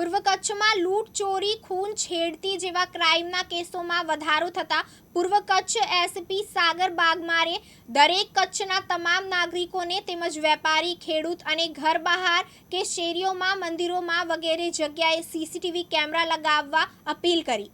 પૂર્વ કચ્છમાં લૂંટ, ચોરી, ખૂન, છેડતી જેવા ક્રાઇમના કેસોમાં વધારો થતા પૂર્વ કચ્છ એસપી સાગર બાગમારે દરેક કચ્છના તમામ નાગરિકોને તેમજ વેપારી, ખેડૂત અને ઘર બહાર કે શેરીઓમાં, મંદિરોમાં વગેરે જગ્યાએ સીસીટીવી કેમેરા લગાવવા અપીલ કરી.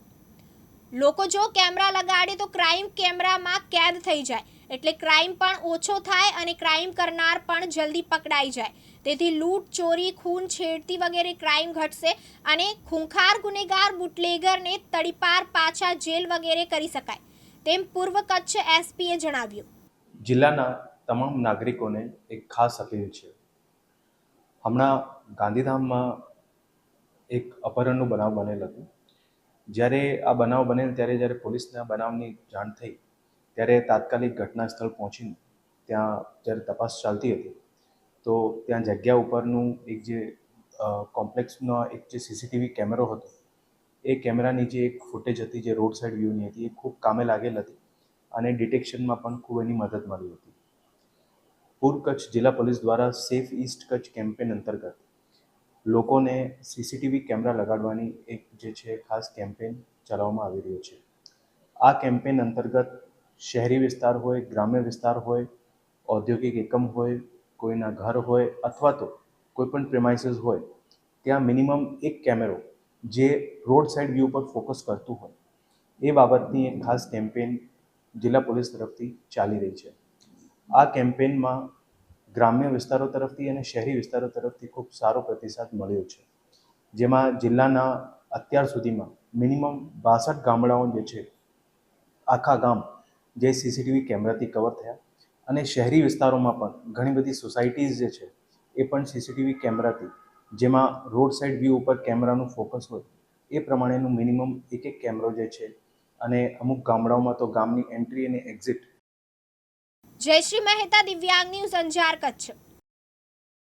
લોકો જો કેમેરા લગાડે તો ક્રાઇમ કેમેરામાં કેદ થઈ જાય. એટલે ક્રાઇમ પણ ઓછો થાય અને ક્રાઇમ કરનાર પણ જલ્દી પકડાઈ જાય. તેથી લૂંટ, ચોરી, ખૂન, છેડતી વગેરે ક્રાઇમ ઘટશે અને ખૂંખાર ગુનેગાર, બુટલેગરને તડીપાર પાછા જેલ વગેરે કરી શકાય. તેમ પૂર્વ કચ્છ એસપીએ જણાવ્યું. જિલ્લાના તમામ નાગરિકોને એક ખાસ અપીલ છે. હમણાં ગાંધીધામમાં એક અપહરણનું બનાવ બનેલ હતું. જ્યારે આ બનાવ બનેલ, ત્યારે જ્યારે પોલીસના બનાવની જાણ થઈ ત્યારે તાત્કાલિક ઘટના સ્થળ પહોંચીને ત્યાં જ્યારે તપાસ ચાલતી હતી, તો ત્યાં જગ્યા ઉપરનું એક જે કોમ્પ્લેક્સનો એક જે સીસીટીવી કેમેરો હતો, એ કેમેરાની જે એક ફૂટેજ હતી, જે રોડ સાઈડ વ્યૂની હતી, એ ખૂબ કામે લાગેલ હતી અને ડિટેક્શનમાં પણ ખૂબ એની મદદ મળી હતી. પૂર્વ કચ્છ જિલ્લા પોલીસ દ્વારા સેફ ઈસ્ટ કચ્છ કેમ્પેન અંતર્ગત લોકોને સીસીટીવી કેમેરા લગાડવાની એક જે છે, ખાસ કેમ્પેન ચલાવવામાં આવી રહ્યો છે. આ કેમ્પેન અંતર્ગત શહેરી વિસ્તાર હોય, ગ્રામ્ય વિસ્તાર હોય, ઔદ્યોગિક એકમ હોય, કોઈના ઘર હોય અથવા તો કોઈ પણ પ્રેમાઇસીસ હોય, ત્યાં મિનિમમ એક કેમેરો જે રોડ સાઈડ વ્યૂ પર ફોકસ કરતું હોય. એ બાબતની એક ખાસ કેમ્પેન જિલ્લા પોલીસ તરફથી ચાલી રહી છે. આ કેમ્પેનમાં ગ્રામ્ય વિસ્તારો તરફથી અને શહેરી વિસ્તારો તરફથી ખૂબ સારો પ્રતિસાદ મળ્યો છે. જેમાં જિલ્લાના અત્યાર સુધીમાં મિનિમમ બાસઠ ગામડાઓ જે છે, આખા ગામ જે સીસીટીવી કેમેરાથી કવર થયા. અને શહેરી વિસ્તારોમાં પણ ઘણી બધી સોસાયટીઝ જે છે, એ પણ સીસીટીવી કેમેરાથી. જેમાં રોડ સાઈડ વ્યૂ ઉપર કેમેરાનું ફોકસ હોય, એ પ્રમાણેનું મિનિમમ એક એક કેમેરો જે છે, અને અમુક ગામડાઓમાં તો ગામની એન્ટ્રી અને એક્ઝિટ જયશ્રી મહેતા દિવ્યાંગ ન્યૂઝ અંજાર કચ્છ.